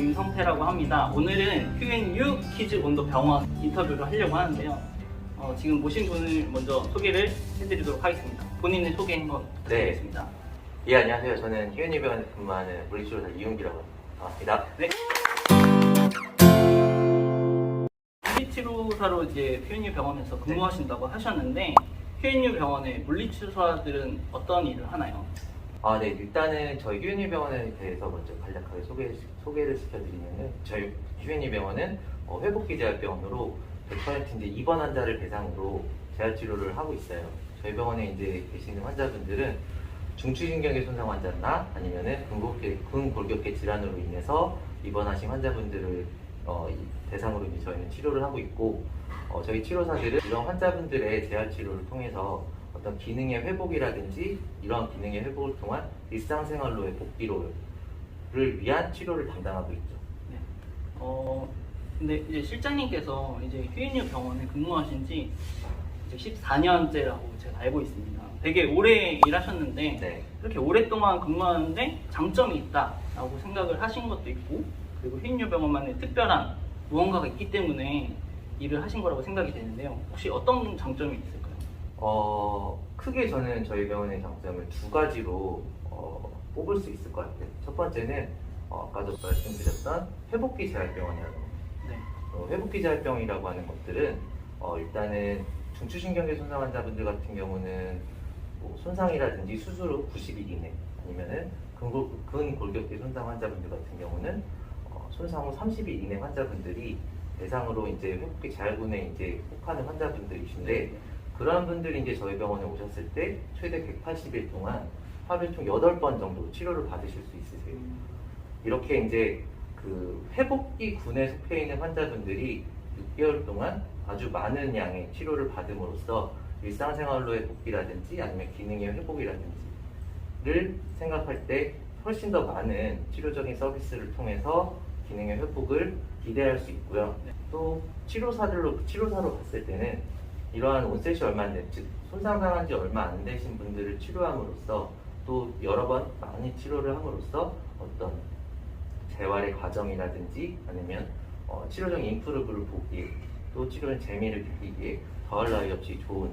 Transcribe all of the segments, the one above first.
김성태라고 합니다. 오늘은 휴엔유 키즈 온도 병원 인터뷰를 하려고 하는데요. 어, 지금 모신 분을 먼저 소개를 해드리도록 하겠습니다. 본인의 소개 한번 부탁드리겠습니다. 예, 안녕하세요. 저는 희연이 병원에 근무하는 물리치료사 이윤기라고 합니다. 반갑습니다. 물리치료사로 이제 휴엔유 병원에서 근무하신다고 하셨는데 휴엔유 병원의 물리치료사들은 어떤 일을 하나요? 아, 네. 일단은 저희 희연이병원에 대해서 먼저 간략하게 소개, 소개를 시켜드리면은 저희 희연이병원은 어, 회복기 재활병원으로 100% 이제 입원 환자를 대상으로 재활 치료를 하고 있어요. 저희 병원에 이제 계시는 환자분들은 중추신경계 손상 환자나 아니면은 근골격, 근골격계 질환으로 인해서 입원하신 환자분들을 어, 이- 대상으로 이제 저희는 치료를 하고 있고 어, 저희 치료사들은 이런 환자분들의 재활 치료를 통해서 어떤 기능의 회복이라든지 이러한 기능의 회복을 통한 일상생활로의 복귀를 위한 치료를 담당하고 있죠. 네. 어, 근데 이제 실장님께서 이제 휴엔유 병원에 근무하신 지 이제 14년째라고 제가 알고 있습니다. 되게 오래 일하셨는데 네. 이렇게 오랫동안 근무하는데 장점이 있다라고 생각을 하신 것도 있고 그리고 휴엔유 병원만의 특별한 무언가가 있기 때문에 일을 하신 거라고 생각이 되는데요. 혹시 어떤 장점이 있을까요? 어, 크게 저는 저희 병원의 장점을 두 가지로 어, 뽑을 수 있을 것 같아요. 첫 번째는 어, 아까도 말씀드렸던 회복기 재활병원이라는 거. 네. 어, 회복기 재활병이라고 하는 것들은 어, 일단은 중추신경계 손상 환자분들 같은 경우는 뭐 손상이라든지 수술 후 90일 이내 아니면은 근골, 근골격계 손상 환자분들 같은 경우는 어, 손상 후 30일 이내 환자분들이 대상으로 이제 회복기 재활군에 이제 속하는 환자분들이신데 그러한 분들이 이제 저희 병원에 오셨을 때 최대 180일 동안 하루에 총 8번 정도 치료를 받으실 수 있으세요. 이렇게 이제 그 회복기 군에 속해 있는 환자분들이 6개월 동안 아주 많은 양의 치료를 받음으로써 일상생활로의 복귀라든지 아니면 기능의 회복이라든지를 생각할 때 훨씬 더 많은 치료적인 서비스를 통해서 기능의 회복을 기대할 수 있고요. 네. 또 치료사들로 치료사로 봤을 때는 이러한 온셋이 얼마 안 된, 즉 손상당한 지 얼마 안 되신 분들을 치료함으로써 또 여러 번 많이 치료를 함으로써 어떤 재활의 과정이라든지 아니면 어, 치료적 인프루브를 보기에 또 치료의 재미를 느끼기에 더할 나위 없이 좋은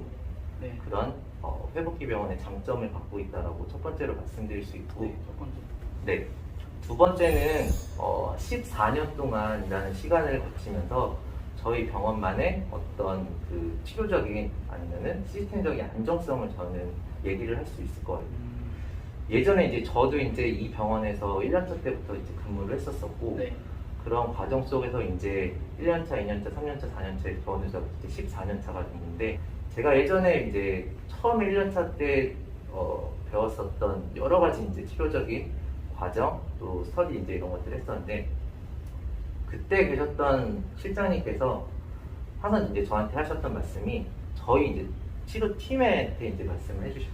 네. 그런 어, 회복기 병원의 장점을 갖고 있다라고 첫 번째로 말씀드릴 수 있고 네. 첫 번째. 네. 두 번째는 어, 14년 동안이라는 시간을 거치면서 저희 병원만의 어떤 그 치료적인 아니면은 시스템적인 안정성을 저는 얘기를 할 수 있을 거예요. 음, 예전에 이제 저도 이제 이 병원에서 1년차 때부터 이제 근무를 했었었고 네. 그런 과정 속에서 이제 1년차, 2년차, 3년차, 4년차 병원에서 이제 14년차가 됐는데 제가 예전에 이제 처음 1년차 때 어, 배웠었던 여러 가지 이제 치료적인 과정 또 스터디 이제 이런 것들을 했었는데 그때 계셨던 실장님께서 항상 이제 저한테 하셨던 말씀이 저희 이제 치료 팀한테 이제 말씀을 해주셨죠.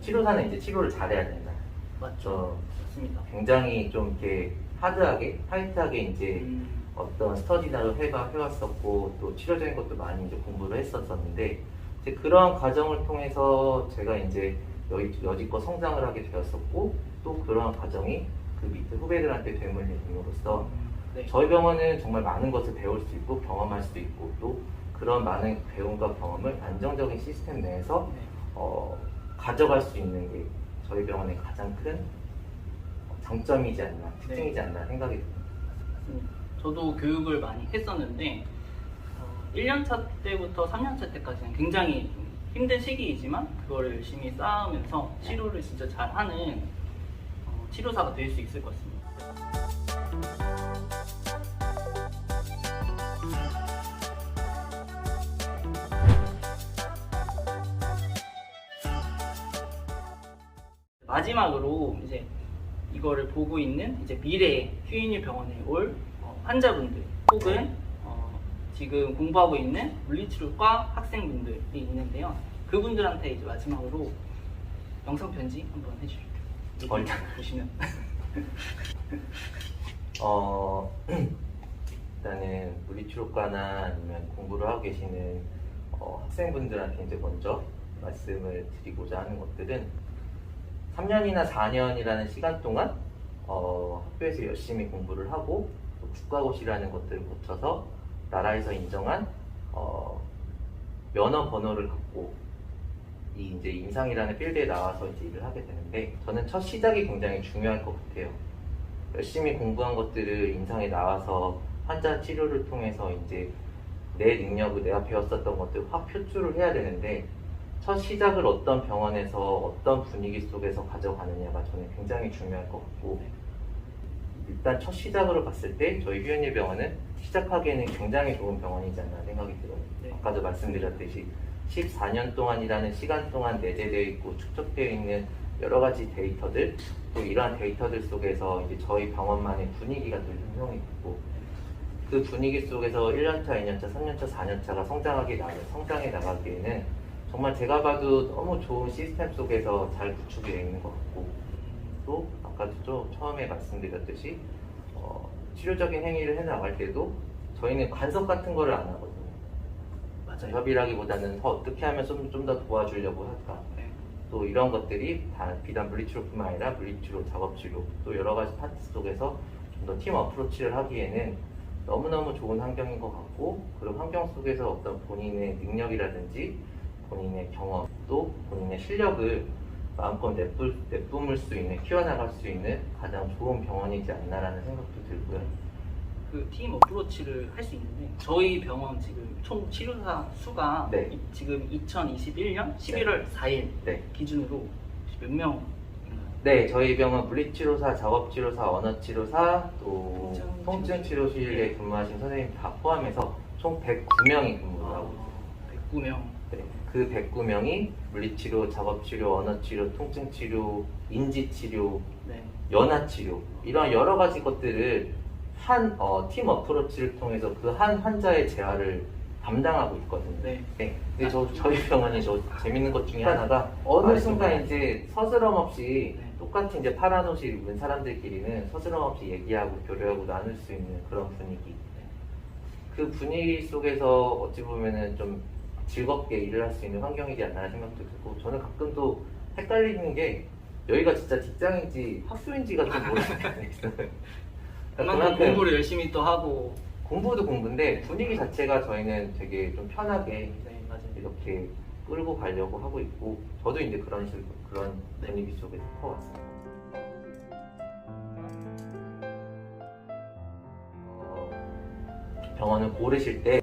치료사는 이제 치료를 잘해야 된다. 맞죠. 저 맞습니다. 굉장히 좀 이렇게 하드하게 타이트하게 이제 음, 어떤 스터디나 해가 해왔었고 또 치료적인 것도 많이 이제 공부를 했었었는데 이제 그러한 과정을 통해서 제가 이제 여, 여지껏 성장을 하게 되었었고 또 그러한 과정이 그 밑에 후배들한테 되물림으로써 네. 저희 병원은 정말 많은 것을 배울 수 있고 경험할 수 있고 또 그런 많은 배움과 경험을 안정적인 시스템 내에서 네. 어, 가져갈 수 있는 게 저희 병원의 가장 큰 장점이지 않나 특징이지 않나 생각이 듭니다. 맞습니다. 저도 교육을 많이 했었는데 어, 1년차 때부터 3년차 때까지는 굉장히 좀 힘든 시기이지만 그걸 열심히 쌓으면서 치료를 진짜 잘하는 어, 치료사가 될 수 있을 것 같습니다. 마지막으로 이제 이거를 보고 있는 이제 미래의 휴인유 병원에 올 어, 환자분들 혹은 어, 지금 공부하고 있는 물리치료과 학생분들이 있는데요. 그분들한테 이제 마지막으로 영상 편지 한번 해주실게요. 어, 여기 보시면 어, 일단은 물리치료과나 아니면 공부를 하고 계시는 어, 학생분들한테 이제 먼저 말씀을 드리고자 하는 것들은 3년이나 4년이라는 시간 동안 어, 학교에서 열심히 공부를 하고 또 국가고시라는 것들을 거쳐서 나라에서 인정한 어, 면허 번호를 갖고 이 이제 임상이라는 필드에 나와서 이제 일을 하게 되는데 저는 첫 시작이 굉장히 중요할 것 같아요. 열심히 공부한 것들을 임상에 나와서 환자 치료를 통해서 이제 내 능력을 내가 배웠었던 것들 확 표출을 해야 되는데 첫 시작을 어떤 병원에서 어떤 분위기 속에서 가져가느냐가 저는 굉장히 중요할 것 같고 일단 첫 시작으로 봤을 때 저희 휴현일 병원은 시작하기에는 굉장히 좋은 병원이지 않나 생각이 들어요. 네. 아까도 말씀드렸듯이 14년 동안이라는 시간 동안 내재되어 있고 축적되어 있는 여러 가지 데이터들 또 이러한 데이터들 속에서 이제 저희 병원만의 분위기가 또 형성이 되고 그 분위기 속에서 1년차, 2년차, 3년차, 4년차가 성장하게 나 성장해 나가기에는 정말 제가 봐도 너무 좋은 시스템 속에서 잘 구축이 되어 있는 것 같고 또 아까도 좀 처음에 말씀드렸듯이 어, 치료적인 행위를 해 나갈 때도 저희는 간섭 같은 거를 안 하거든요. 맞아요. 협의라기보다는 더 어떻게 하면 좀더 도와주려고 할까. 네. 또 이런 것들이 다 비단 물리치료뿐만 아니라 물리치료, 작업치료 또 여러 가지 파트 속에서 좀 더 팀 어프로치를 하기에는 너무너무 좋은 환경인 것 같고 그런 환경 속에서 어떤 본인의 능력이라든지 본인의 경험 또 본인의 실력을 마음껏 내뿜, 내뿜을 수 있는 키워나갈 수 있는 가장 좋은 병원이지 않나라는 생각도 들고요. 그 팀 어프로치를 할 수 있는데 저희 병원 지금 총 치료사 수가 네. 이- 지금 2021년 11월 4일 네. 기준으로 몇 명인가요? 네, 저희 병원 물리치료사, 작업치료사, 언어치료사, 또 통증 통증치료실에 근무하신 선생님 다 포함해서 총 109명이 근무를 하고 있어요. 109명. 네, 그 109명이 물리치료, 작업치료, 언어치료, 통증치료, 인지치료, 네. 연화치료 이런 여러 가지 것들을 한 어, 팀 어프로치를 통해서 그 한 환자의 재활을 담당하고 있거든요. 네. 네. 근데 저 저희 병원이 저 재밌는 것 중에 하나가 어느 아, 순간. 이제 서스럼 없이 네. 똑같이 이제 파란 옷을 입은 사람들끼리는 서스럼 없이 얘기하고 교류하고 나눌 수 있는 그런 분위기. 그 분위기 속에서 어찌 보면은 좀 즐겁게 일을 할 수 있는 환경이지 않나 생각도 들고 저는 가끔 또 헷갈리는 게 여기가 진짜 직장인지 학교인지가 좀 모르는 게 있어요. 그만큼 공부를 열심히 또 하고 공부도 공부인데 분위기 자체가 저희는 되게 좀 편하게 네 맞아요. 이렇게 끌고 가려고 하고 있고 저도 이제 그런 식으로 그런 네. 분위기 속에서 커왔어요. 어, 병원을 고르실 때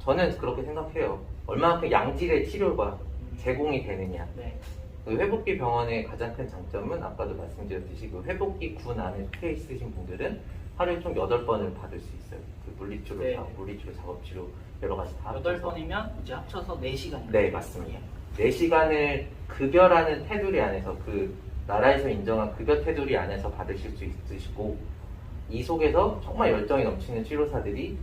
저는 그렇게 생각해요. 얼마만큼 양질의 치료가 제공이 되느냐. 네. 그 회복기 병원의 가장 큰 장점은 아까도 말씀드렸듯이 그 회복기 군 안에 속해 있으신 분들은 하루에 총 8번을 받을 수 있어요. 그 물리치료, 네. 자- 물리치료, 작업치료 여러 가지 다 합쳐서. 번이면 이제 합쳐서 4시간. 네, 맞습니다. 4시간을 급여라는 테두리 안에서 그 나라에서 인정한 급여 테두리 안에서 받으실 수 있으시고 이 속에서 정말 열정이 넘치는 치료사들이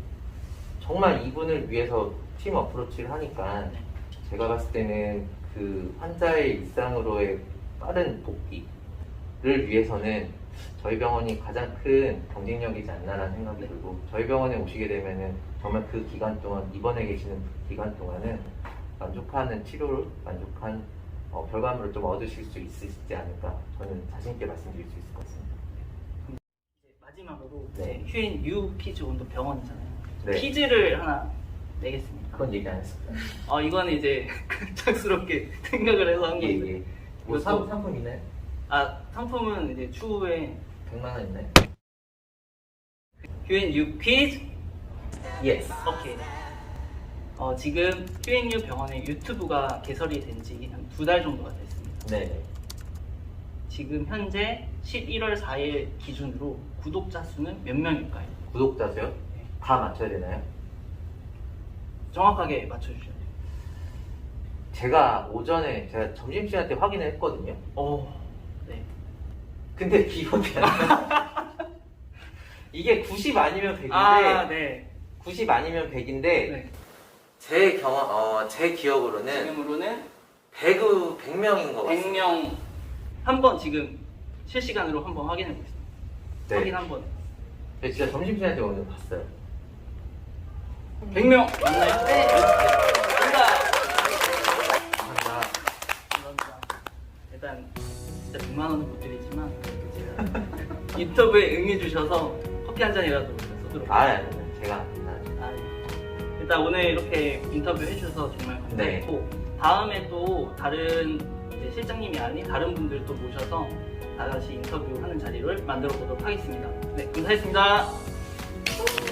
정말 이분을 위해서 팀 어프로치를 하니까 제가 봤을 때는 그 환자의 일상으로의 빠른 복귀를 위해서는 저희 병원이 가장 큰 경쟁력이지 않나라는 생각이 네. 들고 저희 병원에 오시게 되면은 정말 그 기간 동안 입원해 계시는 그 기간 동안은 만족하는 치료를 만족한 어, 결과물을 좀 얻으실 수 있으시지 않을까 저는 자신 있게 말씀드릴 수 있을 것 같습니다. 마지막으로 네. 휴인 유 퀴즈 온도 병원이잖아요. 네. 퀴즈를 하나 내겠습니다. 그건 얘기 안 했습니다. 어 이거는 이제 갑작스럽게 생각을 해서 한게 예. 예. 뭐 이것도- 상, 상품 있나요? 아 상품은 이제 추후에 100만 원 있나요? 휴인 유 퀴즈 예스. 오케이. 어 지금 휴인 유 병원의 유튜브가 개설이 된 지 한 두 달 정도가 됐습니다. 네. 지금 현재 11월 4일 기준으로 구독자 수는 몇 명일까요? 구독자 수요? 다 맞춰야 되나요? 정확하게 맞춰주셔야 돼요. 제가 오전에 제가 점심시간 때 확인을 했거든요. 오, 네. 근데 기억이 안 나. 이게 90 아니면 100인데 아, 네. 90 아니면 100인데 네. 제 경험 어, 제 기억으로는 지금으로는 100, 100명인 것 같아요. 100명 한 번 지금 실시간으로 한번 확인해 보겠습니다. 네. 확인 한 번. 제가 진짜 점심시간 때 오늘 봤어요. 100명 맞나요? 네. 감사합니다. 감사합니다. 감사합니다. 일단 진짜 100만 원은 못 드리지만 제가 인터뷰에 응해주셔서 커피 한 잔이라도 쏘도록 아, 아니, 제가 아, 아, 네. 일단 오늘 이렇게 인터뷰 해주셔서 정말 감사했고 다음에 또 다른 이제 실장님이 아닌 다른 분들 또 모셔서 다시 인터뷰하는 자리를 만들어 보도록 하겠습니다. 네, 감사했습니다.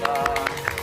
아.